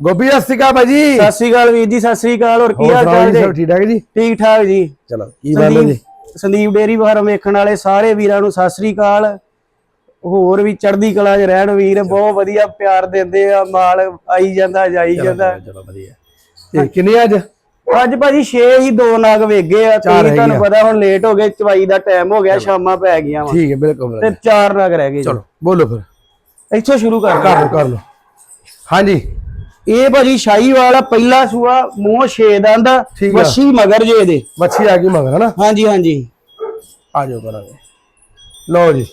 ਗੋਪੀ ਸਤਿ ਸ਼੍ਰੀ ਅਕਾਲ ਭਾਈ ਜੀ ਸਤਿ ਸ੍ਰੀ ਅਕਾਲ ਵੀਰ ਜੀ ਸਤਿ ਸ੍ਰੀ ਅਕਾਲ ਹੋਰ ਕੀ ਹਾਲ ਚਾਲ ਜੀ ਸਭ ਠੀਕ ਠਾਕ ਜੀ? ਠੀਕ ਠਾਕ ਜੀ। ਚਲੋ ਕੀ ਬਾਤ ਹੈ ਜੀ। ਸੰਦੀਪ ਡੇਰੀ ਫਾਰਮ ਵੇਖਣ ਵਾਲੇ ਸਾਰੇ ਵੀਰਾਂ ਨੂੰ ਸਤਿ ਸ੍ਰੀ ਅਕਾਲ। ਹੋਰ ਵੀ ਚੜ੍ਹਦੀ ਕਲਾ 'ਚ ਰਹਿਣ ਵੀਰ ਬਹੁਤ ਵਧੀਆ ਪਿਆਰ ਦਿੰਦੇ ਆ ਮਾਲ ਆਈ ਜਾਂਦਾ ਜਾਈ ਜਾਂਦਾ। ਚਲੋ ਵਧੀਆ। ਤੇ ਕਿੰਨੇ ਅੱਜ? ਅੱਜ ਭਾਜੀ 6 ਹੀ ਦੋ ਨਾਗ ਵੇਗੇ ਆ ਤੇ ਤੁਹਾਨੂੰ ਪਤਾ ਹੁਣ ਲੇਟ ਹੋ ਗਏ ਚਵਾਈ ਦਾ ਟਾਈਮ ਹੋ ਗਿਆ ਸ਼ਾਮਾਂ ਪੈ ਗਈਆਂ ਵਾ। ਠੀਕ ਹੈ ਬਿਲਕੁਲ ਤੇ। ਚਾਰ ਨਾਗ ਰਹਿ ਗਏ। ਚਲੋ ਬੋਲੋ ਫਿਰ। ਇੱਥੋਂ ਸ਼ੁਰੂ ਕਰ ਕਰ ਲਓ ਕਰ ਲਓ। ਹਾਂਜੀ। ਇਹ ਭਾਜੀ ਸ਼ਾਹੀ ਵਾਲਾ ਪਹਿਲਾ ਸੂਆ ਮੂੰਹ ਛੇ ਦੰਦ ਠੀਕ ਆ। ਵਸ਼ੀ ਮਗਰ ਜੇ ਇਹਦੇ। ਮੱਛੀ ਆ ਗਈ ਮਗਰ ਹਨਾ? ਹਾਂਜੀ ਹਾਂਜੀ। ਆ ਜਾਓ ਕਰਾਂਗੇ। ਲਓ ਜੀ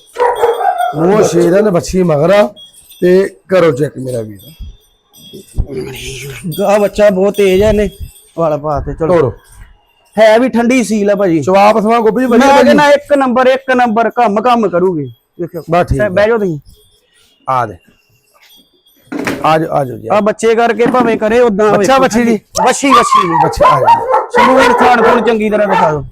ਉਹ ਸ਼ੇਰਾਂ ਨੇ ਮੱਛੀ ਮਗਰ ਆ ਤੇ ਕਰੋ ਚੈੱਕ ਮੇਰਾ ਵੀਰ। ਆ ਬੱਚਾ ਬਹੁਤ ਤੇਜ਼ ਹੈ ਨੇ ਵਾਲਾ ਪਾ ਤੇ ਚਲੋ। ਤੋਰੋ ਹੈ ਵੀ ਠੰਡੀ ਸੀਲ ਆ ਭਾਜੀ। ਜਵਾਬ ਸਮਾਂ ਗੋਪੀ ਜੀ ਮੈਂ ਵਧੀਆ ਭਾਜੀ? ਕਹਿੰਦਾ ਇੱਕ ਨੰਬਰ ਇੱਕ ਨੰਬਰ ਕੰਮ ਕੰਮ ਕਰੂਗੀ। ਵੇਖਿਓ ਬਸ ਠੀਕ। ਬਹਿ ਜਾਓ ਤੁਸੀਂ। ਆ ਦੇ। ਆ ਜਾਓ ਆ ਜਾਓ ਜੀ ਆ ਬੱਚੇ ਕਰਕੇ ਭਾਵੇਂ ਕਰੇ ਉਦਾਂ ਬੱਚਾ ਬੱਚੀ ਦੀ? ਵੱਛੀ ਵੱਛੀ ਦੀ ਬੱਚੇ ਆ ਜਾਓ। ਸਮੂਰ ਥਾਣ ਕੋਲ ਚੰਗੀ ਤਰ੍ਹਾਂ ਦਿਖਾ ਦਿਓ।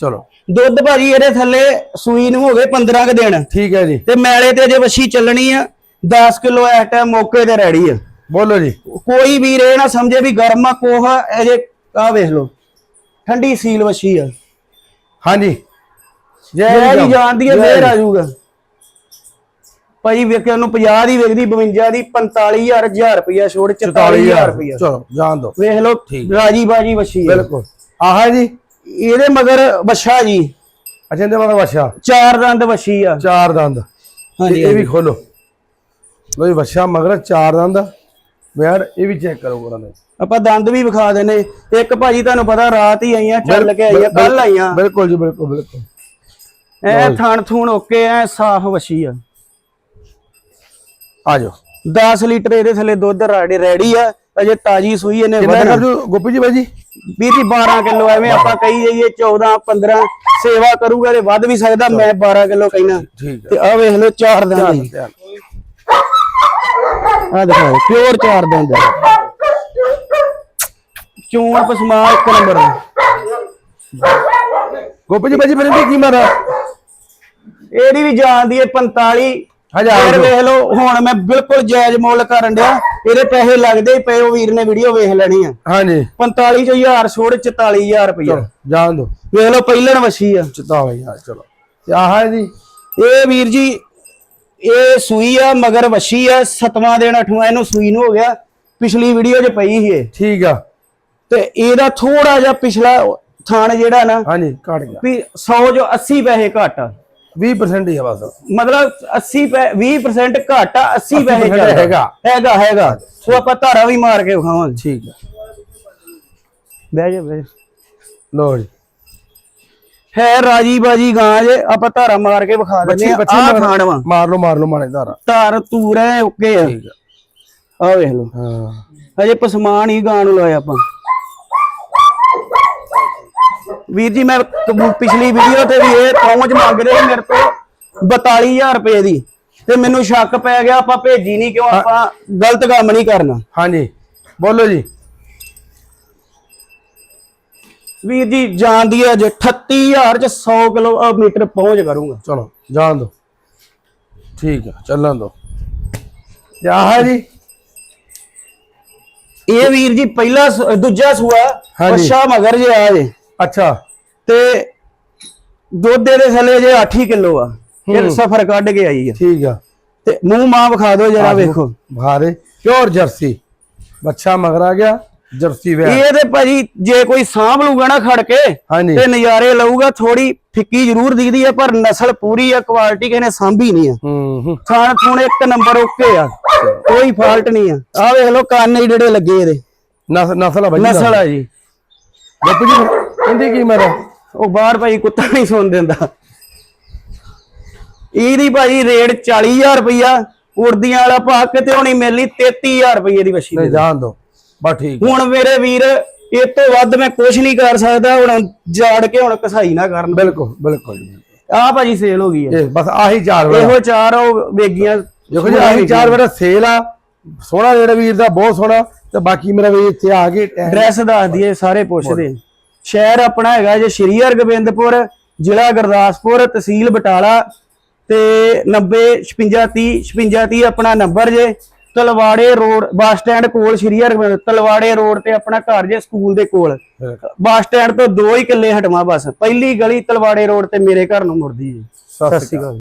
ਚਲੋ। ਦੁੱਧ ਭਾਜੀ ਇਹਦੇ ਥੱਲੇ ਸੂਈ ਨੂੰ ਹੋ ਗਏ 15 ਕ ਦਿਨ। ਠੀਕ ਹੈ ਜੀ। ਤੇ ਮੈਲੇ ਤੇ ਅਜੇ ਵੱਛੀ ਚੱਲਣੀ ਆ। 10 ਕਿਲੋ ਇਸ ਟਾਈਮ ਮੌਕੇ ਤੇ ਰੈਡੀ ਆ। ਬੋਲੋ ਜੀ। ਕੋਈ ਵੀਰ ਇਹ ਨਾ ਸਮਝੇ ਵੀ ਗਰਮ ਆ ਕੋਹ ਅਜੇ ਆ ਵੇਖ ਲਓ। ਠੰਡੀ ਸੀਲ ਵੱਛੀ ਆ। ਹਾਂਜੀ। ਜੈ ਜੀ ਜਾਣਦੀ ਹੈ ਫੇਰ ਆ ਜਾਊਗਾ। ਭਾਜੀ ਵੇਖਿਆ ਉਹਨੂੰ 50 ਦੀ ਵੇਖਦੀ 52 ਦੀ 45000 1000 ਰੁਪਇਆ ਛੋੜ 44000 ਰੁਪਇਆ ਚਲੋ ਜਾਣ ਦੋ ਵੇਖ ਲਓ ਰਾਜੀ ਬਾਜੀ ਵਛੀ ਬਿਲਕੁਲ। ਆਹ ਜੀ। ਇਹਦੇ ਮਗਰ ਵਛਾ ਜੀ। ਅੱਛਾ ਇਹਦੇ ਮਗਰ ਵਛਾ। ਚਾਰ ਦੰਦ ਵਛੀ ਆ। ਚਾਰ ਦੰਦ। ਹਾਂਜੀ ਇਹ ਵੀ ਖੋਲੋ। ਲੋ ਜੀ ਵਛਾ ਮਗਰ ਚਾਰ ਦੰਦ। ਯਾਰ ਇਹ ਵੀ ਚੈੱਕ ਕਰੋ ਉਹਨਾਂ ਨੇ। ਆਪਾਂ ਦੰਦ ਵੀ ਵਿਖਾ ਦੇਣੇ ਇੱਕ ਭਾਜੀ ਤੁਹਾਨੂੰ ਪਤਾ ਰਾਤ ਹੀ ਆਈਆਂ ਚੱਲ ਕੇ ਆਈਆਂ ਕੱਲ ਆਈਆਂ। ਬਿਲਕੁਲ ਜੀ ਬਿਲਕੁਲ ਬਿਲਕੁਲ। ਐ ਥਣ ਥੂਣ ਓਕੇ ਐ ਸਾਫ਼ ਵਛੀ ਆ। ਆ ਜਾਓ। 10 ਲੀਟਰ ਇਹਦੇ ਥੱਲੇ ਦੁੱਧ ਰੈਡੀ ਆ। ਅਜੇ ਤਾਜੀ ਸੂਈ ਇਹਨੇ ਕਿੰਨਾ ਕਰ ਜੂ ਗੋਪੀ ਜੀ ਬਾਈ ਜੀ? ਵੀਰ ਜੀ 12 ਕਿਲੋ ਐਵੇਂ ਆਪਾਂ ਕਹੀ ਜਾਈਏ 14 15 ਸੇਵਾ ਕਰੂਗਾ ਤੇ ਵੱਧ ਵੀ ਸਕਦਾ ਮੈਂ 12 ਕਿਲੋ ਕਹਿਣਾ। ਤੇ ਆ ਵੇਖ ਲਓ ਚਾਰ ਜੀ ਧਿਆਨ। ਆ ਦਿਖਾਓ ਪਿਓਰ ਚਾਰ ਦੰਦ ਚੂਣ ਪਸਮਾ ਇੱਕ ਨੰਬਰ ਗੋਪੀ ਜੀ ਬਾਈ ਜੀ ਫਿਰ ਕੀਮਤ ਆ? ਇਹਦੀ ਵੀ ਜਾਂਦੀ ਹੈ 45 ਹਜ਼ਾਰ ਫਿਰ ਰੁਪਏ। ਵੇਖ ਲਓ ਹੁਣ ਮੈਂ ਬਿਲਕੁਲ ਜਾਇਜ਼ ਮੁੱਲ ਕਰਨ ਡਿਆ। ਇਹਦੇ ਪੈਸੇ ਲੱਗਦੇ ਹੀ ਪਏ ਉਹ ਵੀਰ ਨੇ ਵੀਡੀਓ ਵੇਖ ਲੈਣੀ ਆ। ਹਾਂਜੀ। 45 ਚੋਂ ਹਜ਼ਾਰ ਛੋੜ 44000 ਰੁਪਇਆ ਚਲੋ ਜਾਣ ਦੋ ਵੇਖ ਲਓ ਪਹਿਲਣ ਵਛੀ ਆ। ਚਿਤਾ ਹੋਈ ਯਾਰ ਚਲੋ। ਤੇ ਆਹ ਹੈ ਜੀ। ਇਹ ਵੀਰ ਜੀ ਇਹ ਸੂਈ ਆ ਮਗਰ ਵਛੀ ਆ ਸਤਵਾਂ ਦਿਨ ਅਠਵਾਂ ਇਹਨੂੰ ਸੂਈ ਨੂੰ ਹੋ ਗਿਆ। ਪਿਛਲੀ ਵੀਡੀਓ 'ਚ ਪਈ ਸੀ ਇਹ। ਠੀਕ ਆ। ਤੇ ਇਹਦਾ ਥੋੜਾ ਜਿਹਾ ਪਿਛਲਾ ਥਾਣ ਜਿਹੜਾ ਨਾ ਹਾਂਜੀ ਕੱਟ ਗਿਆ। ਵੀ 100 ਜੋ 80 ਪੈਸੇ ਘੱਟ ਆ। 20% ਹੀ ਆ ਬਸ। ਮਤਲਬ 80 ਪੈ 20% ਘੱਟ ਆ 80 ਪੈਸੇ 80% ਚੱਲਦਾ। ਹੈਗਾ। ਹੈਗਾ ਹੈਗਾ। ਉਹ ਆਪਾਂ ਧਾਰਾ ਵੀ ਮਾਰ ਕੇ ਵਿਖਾਵਾਂਗੇ। ਠੀਕ ਆ ਬਹਿ ਜਾ ਬਹਿ ਜਾ। ਲੋ ਜੀ। ਹੈ ਰਾਜੀ ਬਾਜੀ ਗਾਂ ਜੇ ਆਪਾਂ ਧਾਰਾ ਮਾਰ ਕੇ ਵਿਖਾ ਦਿੰਦੇ ਆ ਆਹ ਥਾਣ ਵਾ। ਮਾਰ ਲਓ ਮਾਰ ਲਓ ਮਾਣੇ ਧਾਰਾ। ਧਾਰ ਤੂਰ ਓਕੇ ਆ। ਠੀਕ ਆ ਆ ਵੇਖ ਲਓ। ਹਾਂ। ਅਜੇ ਪਸਮਾਨ ਹੀ ਗਾਂ ਨੂੰ ਲਾਇਆ ਆਪਾਂ। ਵੀਰ ਜੀ ਮੈਂ ਪਿਛਲੀ ਵੀਡੀਓ ਤੇ ਵੀ ਇਹ ਪਹੁੰਚ ਮੰਗ ਰਹੇ ਮੇਰੇ ਤੋਂ 42000 ਰੁਪਏ ਦੀ। ਤੇ ਮੈਨੂੰ ਸ਼ੱਕ ਪੈ ਗਿਆ ਆਪਾਂ ਭੇਜੀ ਨਹੀਂ ਕਿਉਂ ਆਪਾਂ ਗਲਤ ਕੰਮ ਨਹੀਂ ਕਰਨਾ। ਹਾਂਜੀ ਬੋਲੋ ਜੀ। ਵੀਰ ਜੀ ਜਾਣਦੀ ਹੈ ਜੇ 38000 ਚ 100 ਕਿਲੋਮੀਟਰ ਪਹੁੰਚ ਕਰੂੰਗਾ। ਚਲੋ ਜਾਣ ਦੋ। ਠੀਕ ਆ ਚੱਲਣ ਦੋ। ਆਹ ਹੈ ਜੀ। ਇਹ ਵੀਰ ਜੀ ਪਹਿਲਾ ਦੂਜਾ ਸੂਆ। ਅੱਛਾ ਮਗਰ ਜੇ ਆ ਜੇ। ਅੱਛਾ। ਤੇ ਦੁੱਧ ਦੇ ਥੱਲੇ ਜੇ 8 ਕਿਲੋ ਆ ਫਿਰ ਸਫਰ ਕੱਢ ਕੇ ਆਈ ਆ। ਠੀਕ ਆ। ਤੇ ਮੂੰਹ ਮਾਂ ਵਿਖਾ ਦਿਓ ਜਰਾ ਵੇਖੋ। ਭਾਰੇ ਪਿਓਰ ਜਰਸੀ। ਬੱਚਾ ਮਗਰ ਆ ਗਿਆ ਜਰਸੀ ਵੇ। ਇਹ ਤੇ ਭਾਜੀ ਜੇ ਕੋਈ ਸਾਂਭ ਲੂਗਾ ਨਾ ਖੜ ਕੇ ਤੇ ਨਜ਼ਾਰੇ ਲਊਗਾ ਥੋੜੀ ਫਿੱਕੀ ਜ਼ਰੂਰ ਦਿਖਦੀ ਹੈ ਪਰ ਨਸਲ ਪੂਰੀ ਆ ਕੁਆਲਿਟੀ ਕਿਸੇ ਨੇ ਸਾਂਭੀ ਨਹੀਂ ਆ। ਹੂੰ ਥਾਣ ਥੂਣ ਇੱਕ ਨੰਬਰ ਓਕੇ ਆ ਕੋਈ ਫਾਲਟ ਨਹੀਂ ਆ। ਆ ਵੇਖ ਲਓ ਕੰਨ ਜਿਹੜੇ ਲੱਗੇ ਇਹਦੇ। ਨਸ ਨਸਲ ਆ ਬਾਈ ਨਸਲ ਆ ਜੀ। ਗੋਪੀ ਜੀ ਇਹਦੀ ਕੀਮਤ ਆ? ਉਹ ਬਾਹਰ ਭਾਈ ਕੁੱਤਾ ਨਹੀਂ ਸੁਣ ਦਿੰਦਾ। ਇਹਦੀ ਭਾਜੀ ਰੇਟ 40000 ਰੁਪਇਆ ਉਰਦੀਆਂ ਵਾਲਾ ਭਾਅ ਕਿਤੇ ਹੋਣੀ ਮਿਲਣੀ 33000 ਰੁਪਏ ਦੀ ਵਸ਼ੀ ਨਹੀਂ ਜਾਣ ਦੋ। ਬਸ ਠੀਕ ਆ। ਹੁਣ ਮੇਰੇ ਵੀਰ ਇਹ ਤੋਂ ਵੱਧ ਮੈਂ ਕੁਝ ਨਹੀਂ ਕਰ ਸਕਦਾ ਹੁਣ ਜਾੜ ਕੇ ਹੁਣ ਕਸਾਈ ਨਾ ਕਰਨ। ਬਿਲਕੁਲ ਬਿਲਕੁਲ ਆਹ ਭਾਜੀ ਸੇਲ ਹੋ ਗਈ ਹੈ ਬਸ ਆਹੀ ਚਾਰ ਵੇੜਾ ਇਹੋ ਚਾਰ ਉਹ ਵੇਗੀਆਂ। ਦੇਖੋ ਜੀ ਆਹੀ ਚਾਰ ਵੇੜਾ ਸੇਲ ਆ। ਸੋਹਣਾ ਜਿਹੜਾ ਵੀਰ ਦਾ ਬਹੁਤ ਸੋਹਣਾ। ਤੇ ਬਾਕੀ ਮੇਰਾ ਵੀਰ ਇੱਥੇ ਆ ਕੇ ਡਰੈਸ ਦੱਸ ਦਈਏ ਸਾਰੇ ਪੁੱਛਦੇ। ਸ਼ਹਿਰ ਆਪਣਾ ਹੈਗਾ ਜੇ ਸ਼੍ਰੀ ਹਰਗੋਬਿੰਦਪੁਰ ਜ਼ਿਲ੍ਹਾ ਗੁਰਦਾਸਪੁਰ ਤਹਿਸੀਲ ਬਟਾਲਾ ਤੇ 90 56 30 56 30 ਆਪਣਾ ਨੰਬਰ ਜੇ। ਤਲਵਾੜੇ ਰੋਡ ਬੱਸ ਸਟੈਂਡ ਕੋਲ ਸ਼੍ਰੀ ਹਰਗੋਬਿੰਦ ਤਲਵਾੜੇ ਰੋਡ ਤੇ ਆਪਣਾ ਘਰ ਜੇ ਸਕੂਲ ਦੇ ਕੋਲ। ਬੱਸ ਸਟੈਂਡ ਤੋਂ ਦੋ ਹੀ ਕਿੱਲੇ ਹਟਵਾ ਬਸ। ਪਹਿਲੀ ਗਲੀ ਤਲਵਾੜੇ ਰੋਡ ਤੇ ਮੇਰੇ ਘਰ ਨੂੰ ਮੁੜਦੀ ਜੀ। ਸਤਿ ਸ਼੍ਰੀ ਅਕਾਲ।